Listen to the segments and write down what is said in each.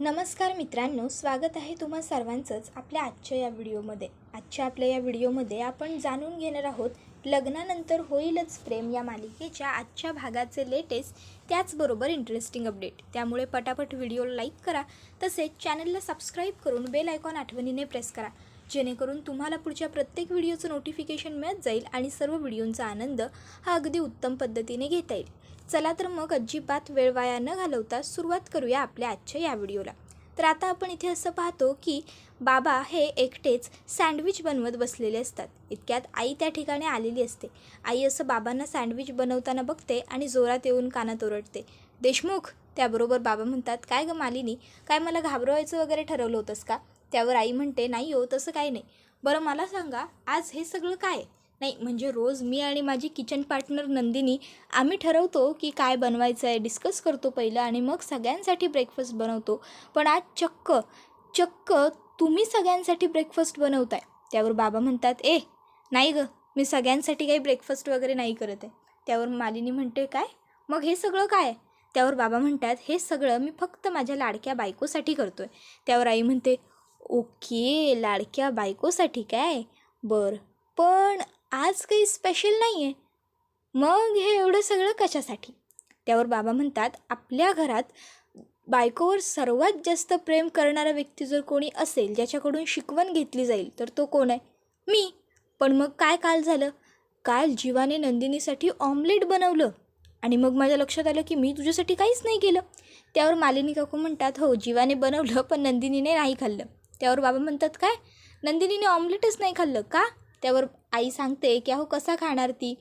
नमस्कार मित्रांनो स्वागत आहे तुम्हा सर्वांचंच आपल्या आजच्या या व्हिडिओमध्ये. आजच्या आपल्या या व्हिडिओमध्ये आपण जाणून घेणार आहोत लग्नानंतर होईलच प्रेम या मालिकेच्या आजच्या भागाचे लेटेस्ट त्याचबरोबर इंटरेस्टिंग अपडेट त्यामुळे पटापट व्हिडिओ लाईक करा तसेच चॅनलला सबस्क्राईब करून बेल आयकॉन आठवणीने प्रेस करा. जेणेकरून तुम्हाला पुढच्या प्रत्येक व्हिडिओचं नोटिफिकेशन मिळत जाईल आणि सर्व व्हिडिओंचा आनंद हा अगदी उत्तम पद्धतीने घेता येईल. चला तर मग अजिबात वेळ वाया न घालवता सुरुवात करूया आपल्या आजच्या या व्हिडिओला. तर आता आपण इथे असं पाहतो की बाबा हे एकटेच सँडविच बनवत बसलेले असतात. इतक्यात आई त्या ठिकाणी आलेली असते. आई असं बाबांना सँडविच बनवताना बघते आणि जोरात येऊन कानात ओरडते. देशमुख त्याबरोबर बाबा म्हणतात काय गं मालिनी काय मला घाबरवायचं वगैरे ठरवलं होतंस का? त्यावर आई म्हणते नाही हो तसं काही नाही. बरं मला सांगा आज हे सगळं काय नाही म्हणजे रोज मी आणि माझी किचन पार्टनर नंदिनी आम्ही ठरवतो की काय बनवायचं आहे डिस्कस करतो पहिलं आणि मग सगळ्यांसाठी ब्रेकफास्ट बनवतो. पण आज चक्क चक्क तुम्ही सगळ्यांसाठी ब्रेकफास्ट बनवताय. त्यावर बाबा म्हणतात ए नाही गं मी सगळ्यांसाठी काही ब्रेकफास्ट वगैरे नाही करत आहे. त्यावर मालिनी म्हणते काय? मग हे सगळं काय? त्यावर बाबा म्हणतात हे सगळं मी फक्त माझ्या लाडक्या बायकोसाठी करतो आहे त्यावर आई म्हणते ओके लाडक्या बायकोसाठी काय? बरं पण आज काही स्पेशल नाही आहे मग हे एवढं सगळं कशासाठी? त्यावर बाबा म्हणतात आपल्या घरात बायकोवर सर्वात जास्त प्रेम करणारा व्यक्ती जर कोणी असेल ज्याच्याकडून शिकवण घेतली जाईल तर तो कोण आहे? मी. पण मग काय काल झालं? काल जीवाने नंदिनीसाठी ऑमलेट बनवलं. आणि मग माझ्या लक्षात आलं की मी तुझ्यासाठी काहीच नाही केलं. त्यावर मालिनी काकू म्हणतात हो जीवाने बनवलं पण नंदिनीने नाही खाल्लं. त्यावर बाबा म्हणतात काय? नंदिनीने ऑमलेटच नाही खाल्लं का? त्यावर आई सांगते की अहो कसा खाणार ती?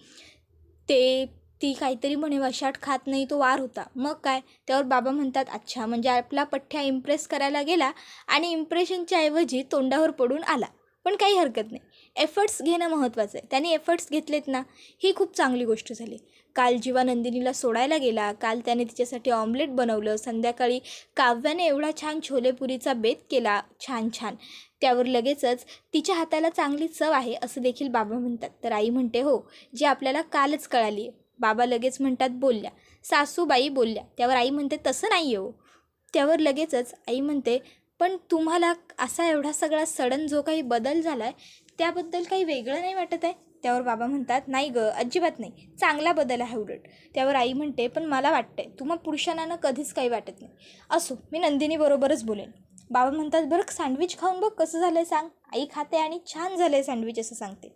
ते ती काहीतरी म्हणे वशाट खात नाही तो वार होता. मग काय? त्यावर बाबा म्हणतात अच्छा म्हणजे आपला पठ्ठ्या इम्प्रेस करायला गेला आणि इम्प्रेशनच्या ऐवजी तोंडावर पडून आला. पण काही हरकत नाही. एफर्ट्स घेणं महत्त्वाचं आहे. त्याने एफर्ट्स घेतलेत ना ही खूप चांगली गोष्ट झाली. काल जीवा नंदिनीला सोडायला गेला. काल त्याने तिच्यासाठी ऑमलेट बनवलं. संध्याकाळी काव्याने एवढा छान छोलेपुरीचा बेत केला. छान छान. त्यावर लगेचच तिच्या हाताला चांगली चव आहे असं देखील बाबा म्हणतात. तर आई म्हणते हो जी आपल्याला कालच कळाली आहे. बाबा लगेच म्हणतात बोलल्या. सासूबाई बोलल्या. त्यावर आई म्हणते तसं नाही हो. त्यावर लगेचच आई म्हणते पण तुम्हाला असा एवढा सगळा सडन जो काही बदल झाला आहे त्याबद्दल काही वेगळं नाही वाटत आहे? त्यावर बाबा म्हणतात नाही गं अजिबात नाही. चांगला बदल आहे उलट. त्यावर आई म्हणते पण मला वाटतंय तुम्हा पुरुषांना कधीच काही वाटत नाही. असो मी नंदिनीबरोबरच बोलेन. बाबा म्हणतात बरं सँडविच खाऊन बघ कसं झालं आहे सांग. आई खाते आणि छान झालं आहे सँडविच असं सांगते.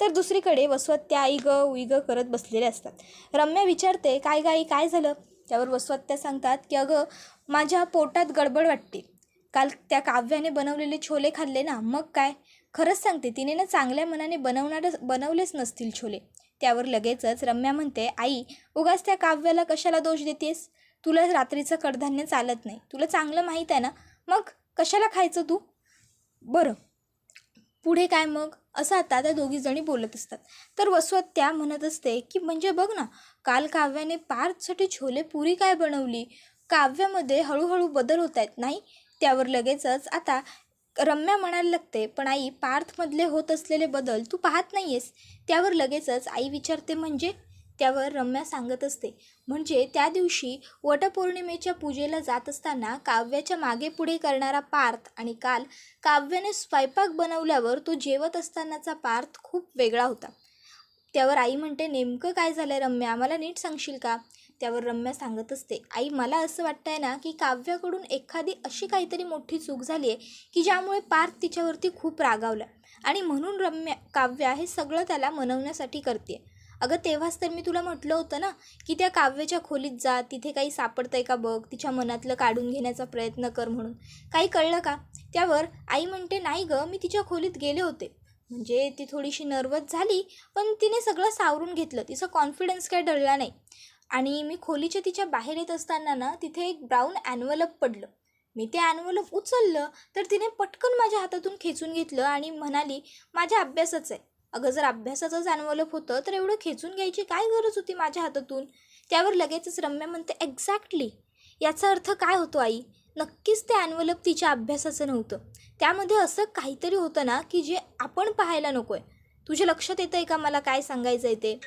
तर दुसरीकडे वसवत त्या आई ग उई ग करत बसलेले असतात. रम्या विचारते काय गाई काय झालं? त्यावर वसवत त्या सांगतात की अगं माझ्या पोटात गडबड वाटते. काल त्या काव्याने बनवलेले छोले खाल्ले ना मग काय? खरंच सांगते तिने ना चांगल्या मनाने बनवणारच बनवलेच नसतील छोले. त्यावर लगेचच रम्या म्हणते आई उगाच त्या काव्याला कशाला दोष देतेस? तुला रात्रीचं कडधान्य चालत नाही. तुला चांगलं माहीत आहे ना? मग कशाला खायचं तू? बरं. पुढे काय मग? असं आता त्या दोघीजणी बोलत असतात. तर वसवत त्या म्हणत असते की म्हणजे बघ ना काल काव्याने पार्थसाठी छोले पुरी काय बनवली? काव्यामध्ये हळूहळू बदल होत आहेत नाही? त्यावर लगेचच आता रम्या म्हणायला लागते पण आई पार्थमधले होत असलेले बदल तू पाहत नाही आहेस त्यावर लगेचच आई विचारते म्हणजे त्यावर रम्या सांगत असते. म्हणजे त्या दिवशी वटपौर्णिमेच्या पूजेला जात असताना काव्याच्या मागे पुढे करणारा पार्थ आणि काल काव्याने स्वयंपाक बनवल्यावर तो जेवत असतानाचा पार्थ खूप वेगळा होता. त्यावर आई म्हणते नेमकं काय झालं आहे रम्या? मला नीट सांगशील का? त्यावर रम्या सांगत असते आई मला असं वाटतं आहे ना की काव्याकडून एखादी अशी काहीतरी मोठी चूक झाली आहे की ज्यामुळे पार्थ तिच्यावरती खूप रागावला आणि म्हणून रम्या काव्या हे सगळं त्याला मनवण्यासाठी करते अगं तेव्हाच तर मी तुला म्हटलं होतं ना की त्या काव्याच्या खोलीत जा तिथे काही सापडतंय का बघ तिच्या मनातलं काढून घेण्याचा प्रयत्न कर म्हणून. काही कळलं का? त्यावर आई म्हणते नाही गं मी तिच्या खोलीत गेले होते. म्हणजे ती थोडीशी नर्वस झाली पण तिने सगळं सावरून घेतलं. तिचा कॉन्फिडन्स काय डळला नाही. आणि मी खोलीच्या तिच्या बाहेर येत असताना ना तिथे एक ब्राऊन ॲन्वलप पडलं. मी ते ॲन्वलप उचललं तर तिने पटकन माझ्या हातातून खेचून घेतलं आणि म्हणाली माझ्या अभ्यासच आहे. अगं जर अभ्यासाचंच ॲन्वलप होतं तर एवढं खेचून घ्यायची काय गरज होती माझ्या हातातून? त्यावर लगेचच रम्या म्हणते एक्झॅक्टली याचा अर्थ काय होतो आई? नक्कीच ते ॲन्वलप तिच्या अभ्यासाचं नव्हतं. त्यामध्ये असं काहीतरी होतं ना की जे आपण पाहायला नको आहे तुझ्या लक्षात येतं आहे का मला काय सांगायचं आहे ते?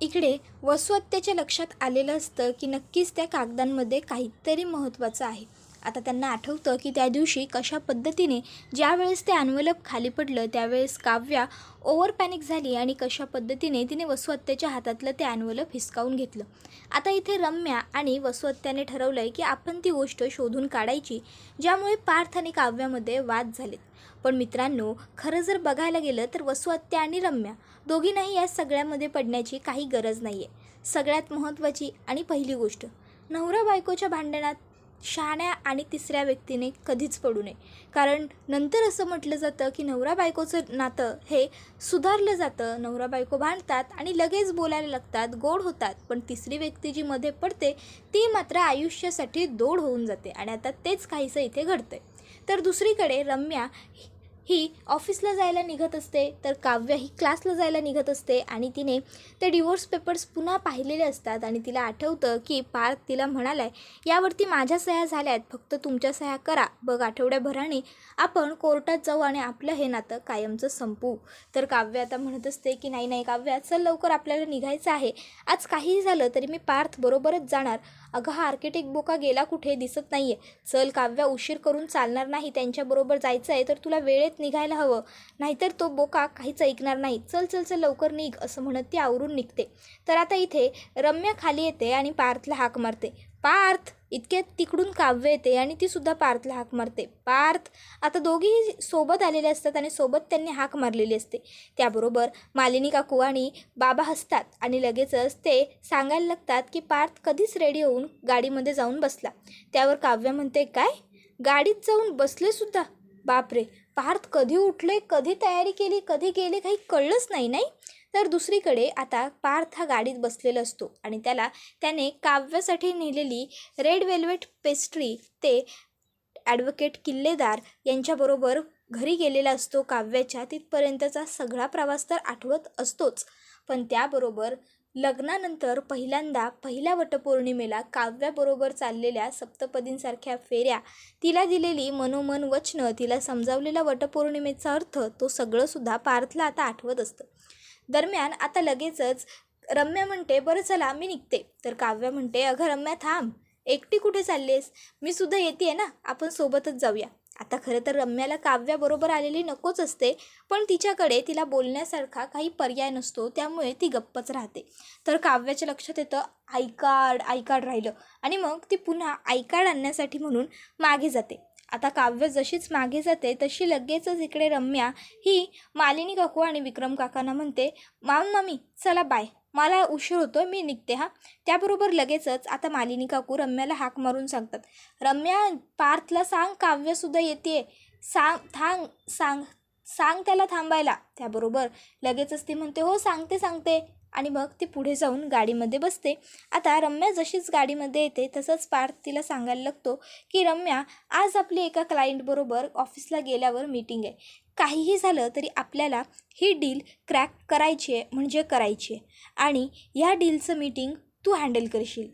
इकडे वसुहत्याच्या लक्षात आलेलं असतं की नक्कीच त्या कागदांमध्ये काहीतरी महत्त्वाचं आहे. आता त्यांना आठवतं की त्या दिवशी कशा पद्धतीने ज्यावेळेस ते अन्वलप खाली पडलं त्यावेळेस काव्या ओव्हर पॅनिक झाली आणि कशा पद्धतीने तिने वसुहत्याच्या हातातलं ते अन्वलप हिसकावून घेतलं. आता इथे रम्या आणि वसुहत्याने ठरवलं आहे की आपण ती गोष्ट शोधून काढायची ज्यामुळे पार्थ आणि काव्यामध्ये वाद झालेत. पण मित्रांनो खरं जर बघायला गेलं तर वसुहत्या आणि रम्या दोघींनाही या सगळ्यामध्ये पडण्याची काही गरज नाही आहे सगळ्यात महत्त्वाची आणि पहिली गोष्ट नवरा बायकोच्या भांडणात शहाण्या आणि तिसऱ्या व्यक्तीने कधीच पडू नये. कारण नंतर असं म्हटलं जातं की नवरा बायकोचं नातं हे सुधारलं जातं. नवरा बायको भांडतात आणि लगेच बोलायला लागतात गोड होतात. पण तिसरी व्यक्ती जी मध्ये पडते ती मात्र आयुष्यासाठी दोड होऊन जाते आणि आता तेच काहीसं इथे घडतंय. तर दुसरीकडे रम्या ही ऑफिसला जायला निघत असते तर काव्य ही क्लासला जायला निघत असते आणि तिने ते डिवोर्स पेपर्स पुन्हा पाहिलेले असतात आणि तिला आठवतं की पार्थ तिला म्हणाला आहे यावरती माझ्या सह्या झाल्या आहेत फक्त तुमच्या सह्या करा. बघ आठवड्याभराने आपण कोर्टात जाऊ आणि आपलं हे नातं कायमचं संपवू. तर काव्य आता म्हणत असते की नाही नाही काव्य चल लवकर आपल्याला निघायचं आहे. आज काहीही झालं तरी मी पार्थ बरोबरच जाणार. अगं हा आर्किटेक्ट बोका गेला कुठे दिसत नाही आहे चल काव्या उशीर करून चालणार नाही त्यांच्याबरोबर जायचं आहे तर तुला वेळेत निघायला हवं. नाहीतर तो बोका काहीच ऐकणार नाही. चल चल चल लवकर निघ असं म्हणत ती आवरून निघते. तर आता इथे रम्या खाली येते आणि पार्थला हाक मारते. पार्थ इतक्यात तिकडून काव्य येते आणि ती सुद्धा पार्थला हाक मारते. पार्थ आता दोघीही सोबत आलेले असतात आणि सोबत त्यांनी हाक मारलेली असते. त्याबरोबर मालिनी काकू आणि बाबा हसतात आणि लगेचच ते सांगायला लागतात की पार्थ कधीच रेडी होऊन गाडीमध्ये जाऊन बसला. त्यावर काव्य म्हणते काय? गाडीत जाऊन बसले सुद्धा? बापरे! पार्थ कधी उठले कधी तयारी केली कधी गेले काही कळलंच नाही नाही? तर दुसरीकडे आता पार्थ हा गाडीत बसलेला असतो आणि त्याला त्याने काव्यासाठी नेलेली रेड वेल्वेट पेस्ट्री ते ॲडव्होकेट किल्लेदार यांच्याबरोबर घरी गेलेला असतो. काव्याच्या तिथपर्यंतचा सगळा प्रवास तर आठवत असतोच. पण त्याबरोबर लग्नानंतर पहिल्यांदा पहिल्या वटपौर्णिमेला काव्याबरोबर चाललेल्या सप्तपदींसारख्या फेऱ्या तिला दिलेली मनोमन वचनं तिला समजावलेला वटपौर्णिमेचा अर्थ तो सगळंसुद्धा पार्थला आता आठवत असतं. दरम्यान आता लगेचच रम्या म्हणते बरं चला मी निघते. तर काव्या म्हणते अगं रम्या थांब. एकटी कुठे चाललीस मी सुद्धा येते ना. आपण सोबतच जाऊया. आता खरं तर रम्याला काव्याबरोबर आलेली नकोच असते पण तिच्याकडे तिला बोलण्यासारखा काही पर्याय नसतो त्यामुळे ती गप्पच राहते. तर काव्याच्या लक्षात येतं आय कार्ड आय कार्ड राहिलं. आणि मग ती पुन्हा आय कार्ड आणण्यासाठी म्हणून मागे जाते. आता काव्य जशीच मागे जाते तशी लगेचच इकडे रम्या. ही मालिनी काकू आणि विक्रम काकांना म्हणते माम मामी चला बाय. मला उशीर होतो मी निघते हा. त्याबरोबर लगेचच आता मालिनी काकू रम्याला हाक मारून सांगतात रम्या पार्थला सांग काव्यसुद्धा येते. सांग थांग सांग सांग त्याला थांबायला. त्याबरोबर लगेचच ती म्हणते हो सांगते सांगते. आणि मग ती पुढे जाऊन गाडीमध्ये बसते. आता रम्या जशीच गाडीमध्ये येते तसंच पार्थ तिला सांगायला लागतो की रम्या आज आपली एका क्लायंटबरोबर ऑफिसला गेल्यावर मीटिंग आहे. काहीही झालं तरी आपल्याला ही डील क्रॅक करायची आहे म्हणजे करायची आहे. आणि या डीलचं मीटिंग तू हँडल करशील.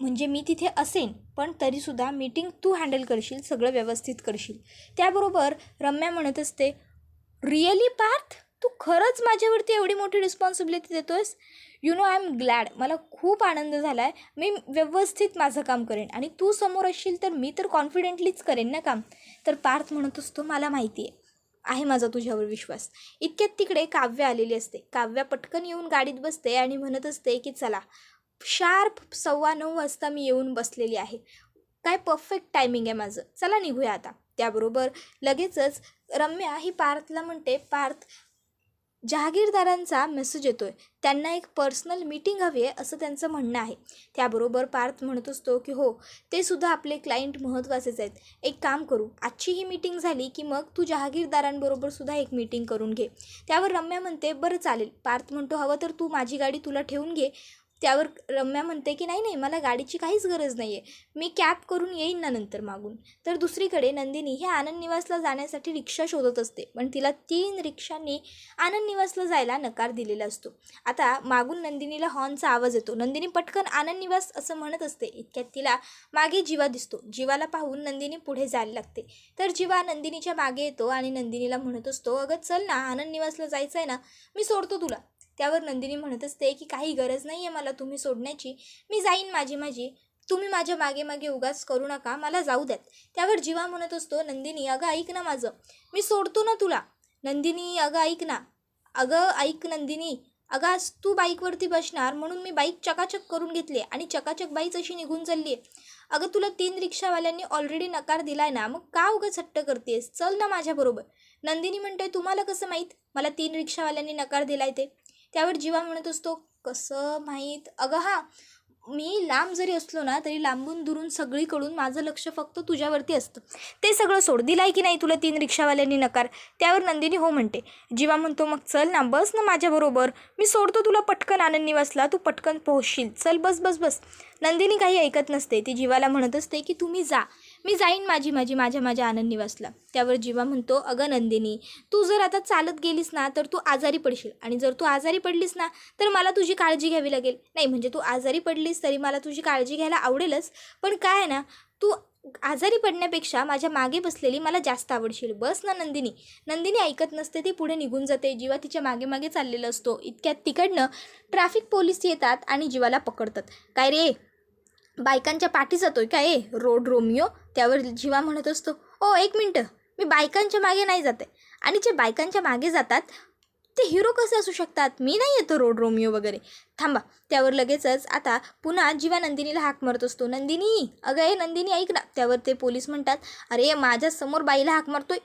म्हणजे मी तिथे असेन पण तरीसुद्धा मीटिंग तू हँडल करशील सगळं व्यवस्थित करशील. त्याबरोबर रम्या म्हणत असते रिअली पार्थ? तू खरंच माझ्यावरती एवढी मोठी responsibility देतोयस? You know I am glad मला खूप आनंद झाला आहे मी व्यवस्थित माझं काम करेन. आणि तू समोर असशील तर मी तर कॉन्फिडेंटलीच करेन ना काम? तर पार्थ म्हणत असतो मला माहिती आहे. आहे माझा तुझ्यावर विश्वास. इतक्यात तिकडे काव्य आलेली असते. काव्या पटकन येऊन गाडीत बसते आणि म्हणत असते की चला शार्प सव्वा नऊ वाजता मी येऊन बसलेली आहे. काय परफेक्ट टायमिंग आहे माझं. चला निघूया आता. त्याबरोबर लगेचच रम्या ही पार्थला म्हणते पार्थ जहागीरदारांचा मेसेज येतोय. त्यांना एक पर्सनल मीटिंग हवी आहे असं त्यांचं म्हणणं आहे. त्याबरोबर पार्थ म्हणत असतो की हो ते सुद्धा आपले क्लायंट महत्त्वाचेच आहेत. एक काम करू आजची ही मीटिंग झाली की मग तू जहागीरदारांबरोबर सुद्धा एक मीटिंग करून घे. त्यावर रम्या म्हणते बरं चालेल. पार्थ म्हणतो हवं तर तू माझी गाडी तुला ठेवून घे. त्यावर रम्या म्हणते की नाही नाही मला गाडीची काहीच गरज नाही आहे मी कॅब करून येईन ना नंतर मागून. तर दुसरीकडे नंदिनी हे आनंद निवासला जाण्यासाठी रिक्षा शोधत असते. पण तिला तीन रिक्षांनी आनंद निवासला जायला नकार दिलेला असतो. आता मागून नंदिनीला हॉर्नचा आवाज येतो. नंदिनी पटकन आनंद निवास असं म्हणत असते. इतक्यात तिला मागे जीवा दिसतो. जीवाला पाहून नंदिनी पुढे जायला लागते. तर जीवा नंदिनीच्या मागे येतो आणि नंदिनीला म्हणत असतो अगं चल ना आनंद निवासला जायचं आहे ना मी सोडतो तुला. त्यावर नंदिनी म्हणत असते की काही गरज नाही आहे मला तुम्ही सोडण्याची. मी जाईन माझी माझी. तुम्ही माझ्या मागे मागे उगाच करू नका. मला जाऊ द्यात. त्यावर जीवा म्हणत असतो नंदिनी अगं ऐक ना माझं. मी सोडतो ना तुला. नंदिनी अगं ऐक ना. अगं ऐक नंदिनी. अगं आज तू बाईकवरती बसणार म्हणून मी बाईक चकाचक करून घेतली आणि चकाचक बाईच अशी निघून चालली. आहे अगं तुला तीन रिक्षावाल्यांनी ऑलरेडी नकार दिलाय ना मग का उगं हट्ट करतेस? चल ना माझ्याबरोबर. नंदिनी म्हणते तुम्हाला कसं माहीत? मला तीन रिक्षावाल्यांनी नकार दिलाय ते. त्यावर जीवा म्हणत असतो. कसं माहीत? अगं हां मी लांब जरी असलो ना तरी लांबून दुरून सगळीकडून माझं लक्ष फक्त तुझ्यावरती असतं. ते सगळं सोड. दिलाय की नाही तुला तीन रिक्षावाल्यांनी नकार? त्यावर नंदिनी हो म्हणते. जीवा म्हणतो मग चल ना बस ना माझ्याबरोबर मी सोडतो तुला पटकन आनंद निवासला तू पटकन पोहोचशील चल बस बस बस. नंदिनी काही ऐकत नसते. ती जीवाला म्हणत असते की तुम्ही जा. मी जाईन माझी माझी माझ्या माझ्या आनंद निवासला त्यावर जीवा म्हणतो अगं नंदिनी तू जर आता चालत गेलीस ना तर तू आजारी पडशील. आणि जर तू आजारी पडलीस ना तर मला तुझी काळजी घ्यावी लागेल. नाही म्हणजे तू आजारी पडलीस तरी मला तुझी काळजी घ्यायला आवडेलच पण काय आहे ना तू आजारी पडण्यापेक्षा माझ्या मागे बसलेली मला जास्त आवडशील. बस ना नंदिनी. नंदिनी ऐकत नसते ती पुढे निघून जाते. जीवा तिच्यामागे मागे चाललेला असतो. इतक्यात तिकडनं ट्रॅफिक पोलीस येतात आणि जीवाला पकडतात. काय रे? बायकांच्या पाठी जातोय काय ए? रोड रोमिओ त्यावर जीवा म्हणत असतो ओ एक मिनटं मी बायकांच्या मागे नाही जाते. आणि जे बायकांच्या मागे जातात ते हिरो कसे असू शकतात? मी नाही येतो रोड रोमिओ वगैरे. थांबा त्यावर लगेचच आता पुन्हा जीवा नंदिनीला हाक मारत असतो. नंदिनी अगं ए नंदिनी ऐक ना. त्यावर ते पोलीस म्हणतात अरे माझ्यासमोर बाईला हाक मारतोय.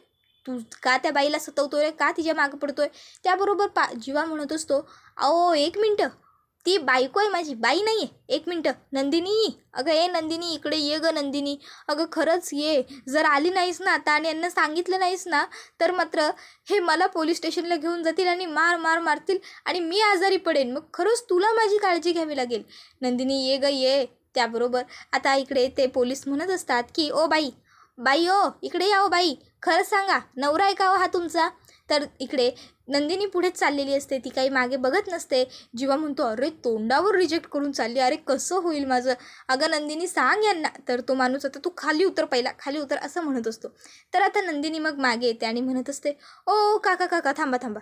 तू का त्या बाईला सतवतोय? का तिच्या मागं पडतोय? त्याबरोबर पा जीवा म्हणत असतो अहो एक मिनटं ती बायको आहे माझी बाई नाही आहे एक मिनटं. नंदिनी अगं ये नंदिनी इकडे ये गं नंदिनी. अगं खरंच ये. जर आली नाहीस ना आता आणि यांना सांगितलं नाहीस ना तर मात्र हे मला पोलीस स्टेशनला घेऊन जातील आणि मार मार मारतील आणि मी आजारी पडेन. मग खरंच तुला माझी काळजी घ्यावी लागेल. नंदिनी ये गं ये. त्याबरोबर आता इकडे ते पोलीस म्हणत असतात की ओ बाई बाई ओ इकडे या ओ बाई. खरंच सांगा नवरा आहे का हो हा तुमचा. तर इकडे नंदिनी पुढेच चाललेली असते. ती काही मागे बघत नसते. जीवा म्हणतो अरे तोंडावर रिजेक्ट करून चालली अरे कसं होईल माझं? अगं नंदिनी सांग यांना. तर तो माणूस आता तू खाली उतर पहिला. खाली उतर असं म्हणत असतो. तर आता नंदिनी मग मागे येते आणि म्हणत असते ओ काका काका थांबा थांबा.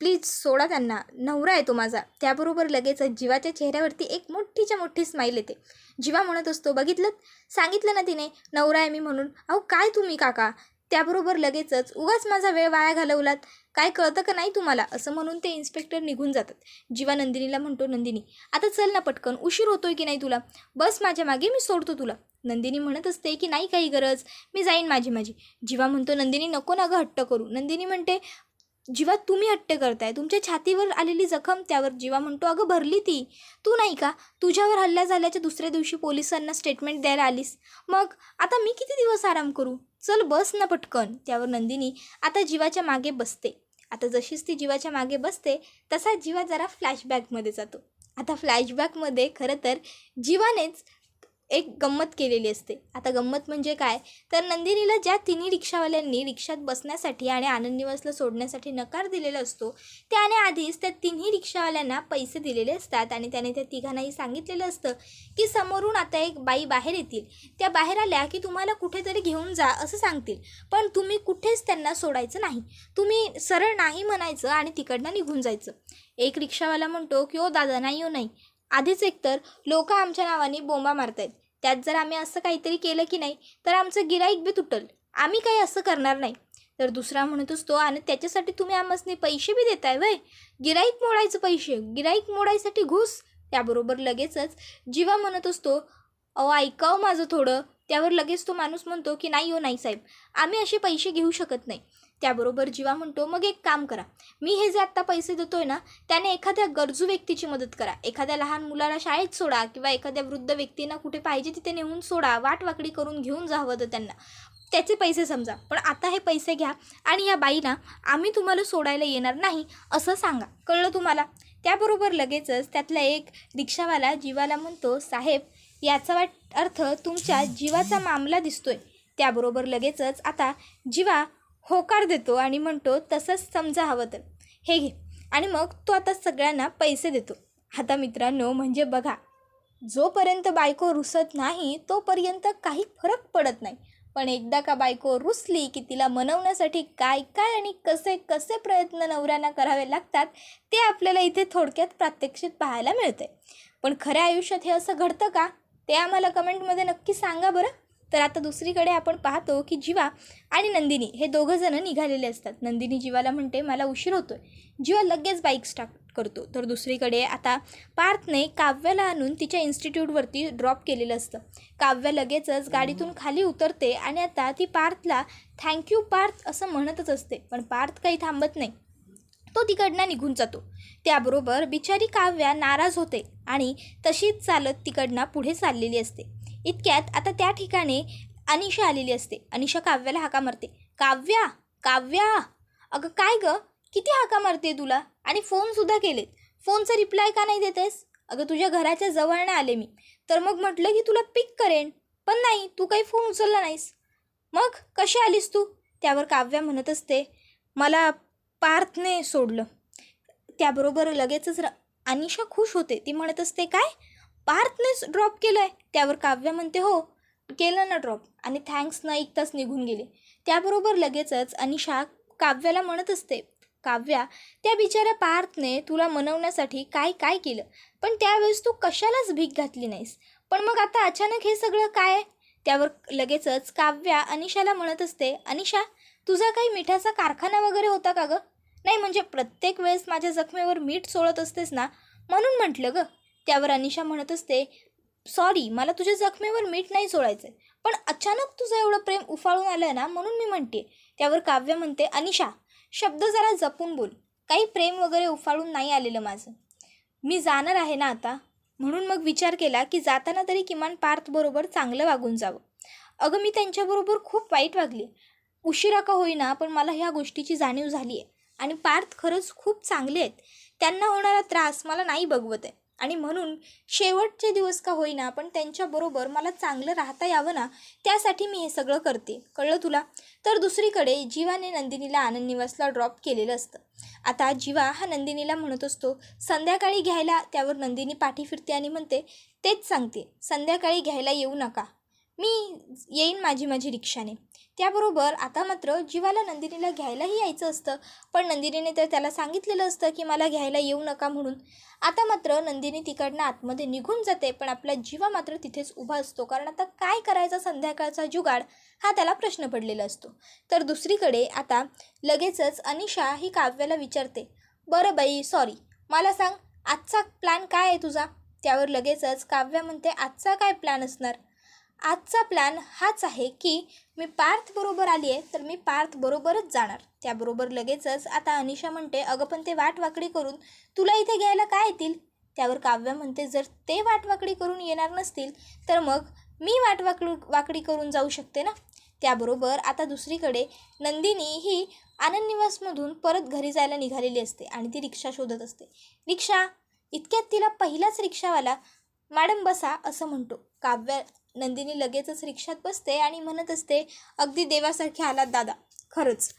प्लीज सोडा त्यांना. नवरा आहे तो माझा. त्याबरोबर लगेच जीवाच्या चेहऱ्यावरती एक मोठीच्या मोठी स्माईल येते. जीवा म्हणत असतो बघितलं? सांगितलं ना तिने. नवरा आहे मी म्हणून. अहो काय तुम्ही काका? त्याबरोबर लगेचच उगाच माझा वेळ वाया घालवलात. काय कळतं का नाही तुम्हाला? असं म्हणून ते इन्स्पेक्टर निघून जातात. जीवा नंदिनीला म्हणतो नंदिनी आता चल ना पटकन. उशीर होतोय की नाही तुला? बस माझ्या मागे मी सोडतो तुला. नंदिनी म्हणत असते की नाही काही गरज. मी जाईन माझी माझी. जीवा म्हणतो नंदिनी नको ना गं हट्ट करू. नंदिनी म्हणते जीवा तुम्ही हट्ट करताय. तुमच्या छातीवर आलेली जखम त्यावर जीवा म्हणतो अगं भरली ती. तू नाही का? तुझ्यावर हल्ला झाल्याच्या दुसऱ्या दिवशी पोलिसांना स्टेटमेंट द्यायला आलीस. मग आता मी किती दिवस आराम करू? चल बस ना पटकन. त्यावर नंदिनी आता जीवाच्या मागे बसते. आता जशीच ती जीवाच्या मागे बसते तसा जीवा जरा फ्लॅशबॅकमध्ये जातो. आता फ्लॅशबॅकमध्ये खरं तर जीवानेच एक गंमत केलेली असते. आता गंमत म्हणजे काय? तर नंदिनीला ज्या तिन्ही रिक्षावाल्यांनी रिक्षात बसण्यासाठी आणि आनंद निवासला सोडण्यासाठी नकार दिलेला असतो त्याने आधीच त्या तिन्ही रिक्षावाल्यांना पैसे दिलेले असतात आणि त्याने त्या तिघांनाही सांगितलेलं असतं की समोरून आता एक बाई बाहेर येतील. त्या बाहेर आल्या की तुम्हाला कुठेतरी घेऊन जा असं सांगतील. पण तुम्ही कुठेच त्यांना सोडायचं नाही. तुम्ही सरळ नाही म्हणायचं आणि तिकडनं निघून जायचं. एक रिक्षावाला म्हणतो की ओ दादा नाही हो नाही. आधीच एकतर लोक आमच्या नावाने बोंबा मारत आहेत त्यात जर आम्ही असं काहीतरी केलं की नाही तर आमचं गिराईक बी तुटल. आम्ही काही असं करणार नाही. तर दुसरा म्हणत असतो आणि त्याच्यासाठी तुम्ही आम्हाला पैसे बी देताय वय गिराईक मोडायचं पैसे गिराईक मोडायसाठी घुस. त्याबरोबर लगेचच जीवा म्हणत असतो अहो ऐकावं माझं थोडं. त्यावर लगेच तो माणूस म्हणतो की नाही हो नाही साहेब. आम्ही असे पैसे घेऊ शकत नाही. त्याबरोबर जीवा म्हणतो मग एक काम करा. मी हे जे आत्ता पैसे देतोय ना त्याने एखाद्या गरजू व्यक्तीची मदत करा. एखाद्या लहान मुलाला शाळेत सोडा किंवा एखाद्या वृद्ध व्यक्तींना कुठे पाहिजे तिथे नेऊन सोडा वाटवाकडी करून घेऊन जावं तर त्यांना. त्याचे पैसे समजा. पण आता हे पैसे घ्या आणि या बाईना आम्ही तुम्हाला सोडायला येणार नाही असं सांगा. कळलं तुम्हाला? त्याबरोबर लगेचच त्यातला एक रिक्षावाला जीवाला म्हणतो साहेब याचा वाट अर्थ तुमच्या जीवाचा मामला दिसतोय. त्याबरोबर लगेचच आता जीवा होकार देतो आणि म्हणतो तसंच समजा हवं तर. हे घे. आणि मग तो आता सगळ्यांना पैसे देतो. आता मित्रांनो म्हणजे बघा जोपर्यंत बायको रुसत नाही तोपर्यंत काही फरक पडत नाही. पण एकदा का बायको रुसली की तिला मनवण्यासाठी काय काय आणि कसे कसे प्रयत्न नवऱ्यांना करावे लागतात ते आपल्याला इथे थोडक्यात प्रात्यक्षित पाहायला मिळते पण खऱ्या आयुष्यात हे असं घडतं का? ते आम्हाला कमेंटमध्ये नक्की सांगा बरं. तर आता दुसरीकडे आपण पाहतो की जीवा आणि नंदिनी हे दोघंजणं निघालेले असतात. नंदिनी जीवाला म्हणते मला उशीर होतोय. जीवा लगेच बाईक स्टार्ट करतो. तर दुसरीकडे आता पार्थने काव्याला आणून तिच्या इन्स्टिट्यूटवरती ड्रॉप केलेलं असतं. काव्य लगेचच गाडीतून खाली उतरते आणि आता ती पार्थला थँक्यू पार्थ असं म्हणतच असते. पण पार्थ काही थांबत नाही. तो तिकडनं निघून जातो. त्याबरोबर बिचारी काव्या नाराज होते आणि तशीच चालत तिकडनं पुढे चाललेली असते. इतक्यात आता त्या ठिकाणी अनिशा आलेली असते. अनिशा काव्याला हाका मारते. काव्या काव्या! अगं काय ग? किती हाका मारते तुला? आणि फोनसुद्धा केलेत. फोनचा रिप्लाय का नाही देतेस? अगं तुझ्या घराच्या जवळनं आले मी. तर मग म्हटलं की तुला पिक करेन. पण नाही तू काही फोन उचलला नाहीस. मग कशी आलीस तू? त्यावर काव्या म्हणत असते मला पार्थने सोडलं. त्याबरोबर लगेचच र अनिशा खुश होते. ती म्हणत असते काय? पार्थनेच ड्रॉप केलं आहे त्यावर काव्या म्हणते हो केलं ना ड्रॉप आणि थँक्स न ऐकताच निघून गेले. त्याबरोबर लगेचच अनिशा काव्याला म्हणत असते काव्या त्या बिचाऱ्या पार्थने तुला मनवण्यासाठी काय काय केलं? पण त्यावेळेस तू कशालाच भीक घातली नाहीस. पण मग आता अचानक हे सगळं काय? त्यावर लगेचच काव्या अनिशाला म्हणत असते अनिशा तुझा काही मिठाचा कारखाना वगैरे होता का गं? नाही म्हणजे प्रत्येक वेळेस माझ्या जखमेवर मीठ सोडत असतेस ना? म्हणून म्हटलं गं. त्यावर अनिशा म्हणत असते सॉरी मला तुझ्या जखमेवर मीठ नाही सोडायचं पण अचानक तुझं एवढं प्रेम उफाळून आलं ना म्हणून मी म्हणते. त्यावर काव्य म्हणते अनिशा शब्द जरा जपून बोल काही प्रेम वगैरे उफाळून नाही आलेलं माझं. मी जाणार आहे ना आता? म्हणून मग विचार केला की जाताना तरी किमान पार्थबरोबर चांगलं वागून जावं. अगं मी त्यांच्याबरोबर खूप वाईट वागली. उशिरा का होईना पण मला ह्या गोष्टीची जाणीव झाली आहे आणि पार्थ खरंच खूप चांगले आहेत. त्यांना होणारा त्रास मला नाही बघवत आहे. आणि म्हणून शेवटचे दिवस का होईना पण त्यांच्याबरोबर मला चांगलं राहता यावं ना त्यासाठी मी हे सगळं करते. कळलं तुला? तर दुसरीकडे जीवाने नंदिनीला आनंद निवासला ड्रॉप केलेलं असतं. आता जीवा हा नंदिनीला म्हणत असतो संध्याकाळी घ्यायला त्यावर नंदिनी पाठी फिरते आणि म्हणते तेच सांगते संध्याकाळी घ्यायला येऊ नका. मी येईन माझी माझी रिक्षाने. त्याबरोबर आता मात्र जीवाला नंदिनीला घ्यायलाही यायचं असतं. पण नंदिनीने तर त्याला सांगितलेलं असतं की मला घ्यायला येऊ नका म्हणून. आता मात्र नंदिनी तिकडनं आतमध्ये निघून जाते पण आपला जीवा मात्र तिथेच उभा असतो. कारण आता काय करायचा संध्याकाळचा जुगाड हा त्याला प्रश्न पडलेला असतो. तर दुसरीकडे आता लगेचच अनिशा ही काव्याला विचारते बरं बाई सॉरी मला सांग आजचा प्लॅन काय आहे तुझा? त्यावर लगेचच काव्या म्हणते आजचा काय प्लॅन असणार? आजचा प्लॅन हाच आहे की मी पार्थ बरोबर आली आहे तर मी पार्थ बरोबरच जाणार. त्याबरोबर लगेचच आता अनिशा म्हणते अगं पण ते वाटवाकडी करून तुला इथे घ्यायला काय येतील? त्यावर काव्या म्हणते जर ते वाटवाकडी करून येणार नसतील तर मग मी वाटवाकडी वाकडी करून जाऊ शकते ना? त्याबरोबर आता दुसरीकडे नंदिनी ही आनंद निवासमधून परत घरी जायला निघालेली असते आणि ती रिक्षा शोधत असते. रिक्षा इतक्यात तिला पहिलाच रिक्षावाला मॅडम बसा असं म्हणतो. काव्या नंदिनी लगेचच रिक्षात बसते आणि म्हणत असते अगदी देवासारखे आलात दादा. खरंच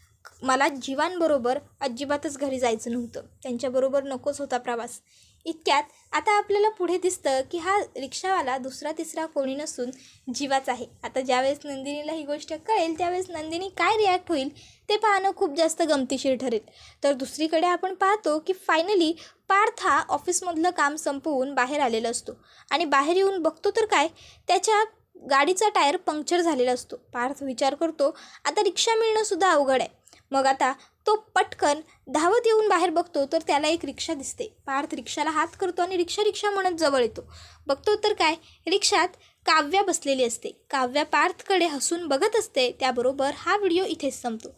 मला जीवांबरोबर अजिबातच घरी जायचं नव्हतं. त्यांच्याबरोबर नकोच होता प्रवास. इतक्यात आता आपल्याला पुढे दिसतं की हा रिक्षावाला दुसरा तिसरा कोणी नसून जीवाच आहे. आता ज्यावेळेस नंदिनीला ही गोष्ट कळेल त्यावेळेस नंदिनी काय रिॲक्ट होईल ते पाहणं खूप जास्त गमतीशीर ठरेल. तर दुसरीकडे आपण पाहतो की फायनली पार्थ हा ऑफिसमधलं काम संपवून बाहेर आलेला असतो. आणि बाहेर येऊन बघतो तर काय? त्याच्या गाडीचा टायर पंक्चर झालेला असतो. पार्थ विचार करतो आता रिक्षा मिळणंसुद्धा अवघड आहे. मग आता तो पटकन धावत येऊन बाहेर बघतो तर त्याला एक रिक्षा दिसते. पार्थ रिक्षाला हात करतो आणि रिक्षा रिक्षा म्हणत जवळ येतो. बघतो तर काय? रिक्षात काव्या बसलेली असते. काव्या पार्थकडे हसून बघत असते. त्याबरोबर हा व्हिडिओ इथेच संपतो.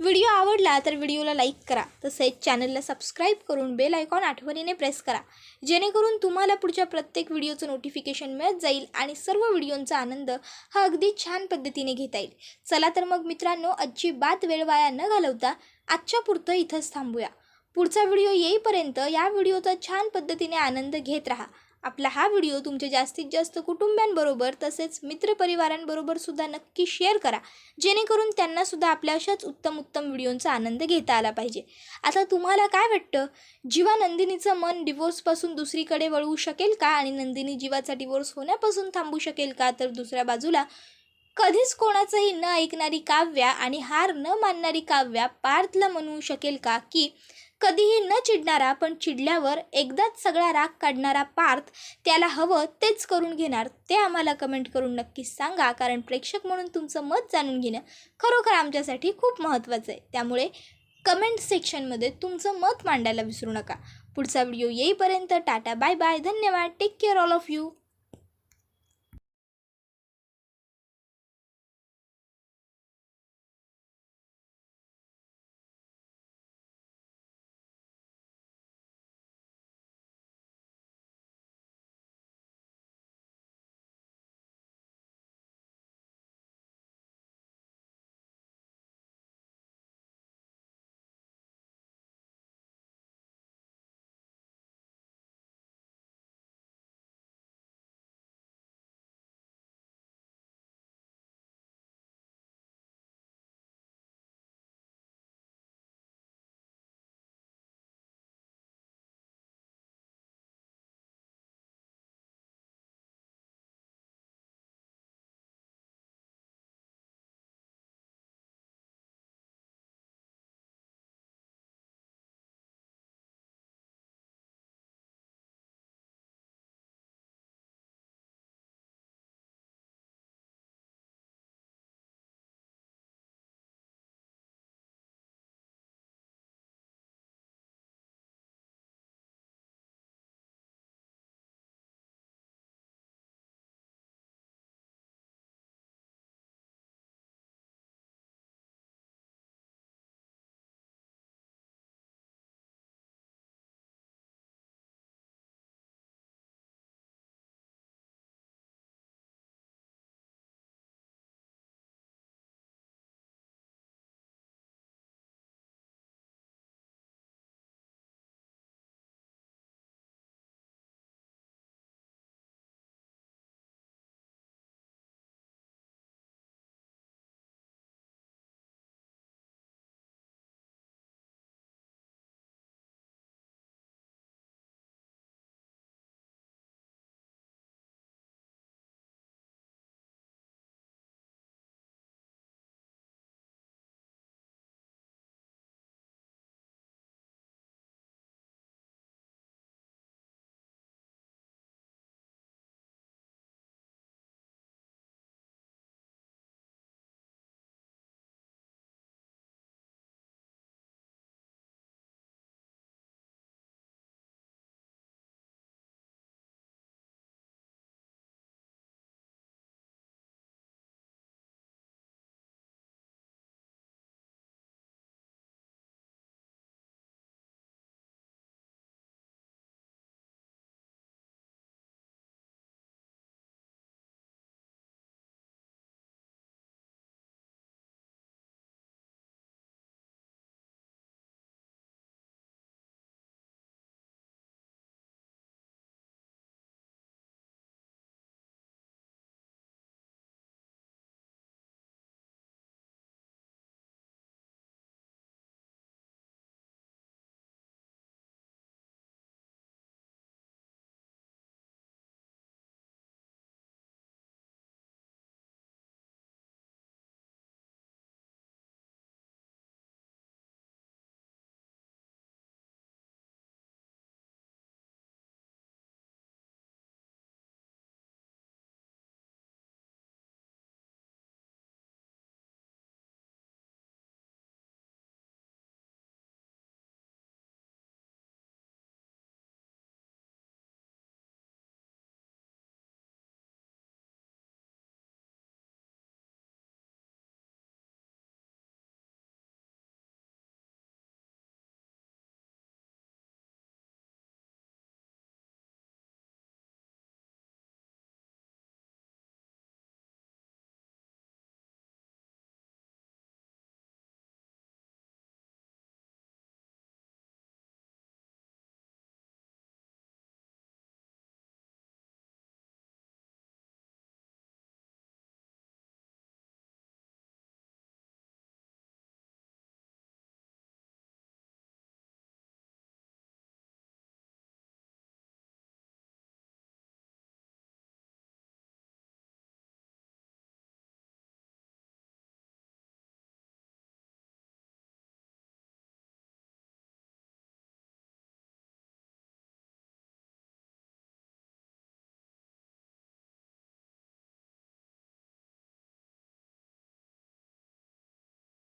व्हिडिओ आवडला तर व्हिडिओला लाईक करा. तसेच चॅनलला सबस्क्राईब करून बेल आयकॉन आठवणीने प्रेस करा. जेणेकरून तुम्हाला पुढच्या प्रत्येक व्हिडिओचं नोटिफिकेशन मिळत जाईल आणि सर्व व्हिडिओंचा आनंद हा अगदी छान पद्धतीने घेता येईल. चला तर मग मित्रांनो अजिबात वेळ वाया न घालवता आजच्या पुरतं इथंच थांबूया. पुढचा व्हिडिओ येईपर्यंत या व्हिडिओचा छान पद्धतीने आनंद घेत राहा. आपला हा व्हिडिओ तुमच्या जास्तीत जास्त कुटुंबियांबरोबर तसेच मित्रपरिवारांबरोबर सुद्धा नक्की शेअर करा जेणेकरून त्यांनासुद्धा आपल्या अशाच उत्तम उत्तम व्हिडिओंचा आनंद घेता आला पाहिजे. आता तुम्हाला काय वाटतं? जीवा नंदिनीचं मन डिवोर्सपासून दुसरीकडे वळवू शकेल का? आणि नंदिनी जीवाचा डिवोर्स होण्यापासून थांबू शकेल का? तर दुसऱ्या बाजूला कधीच कोणाचंही न ऐकणारी काव्या आणि हार न मानणारी काव्या पार्थला म्हणू शकेल का? की कधीही न चिडणारा पण चिडल्यावर एकदाच सगळा राग काढणारा पार्थ त्याला हवं तेच करून घेणार. ते आम्हाला कमेंट करून नक्कीच सांगा कारण प्रेक्षक म्हणून तुमचं मत जाणून घेणं खरोखर आमच्यासाठी खूप महत्त्वाचं आहे. त्यामुळे कमेंट सेक्शनमध्ये तुमचं मत मांडायला विसरू नका. पुढचा व्हिडिओ येईपर्यंत टाटा बाय बाय धन्यवाद. Take care all of you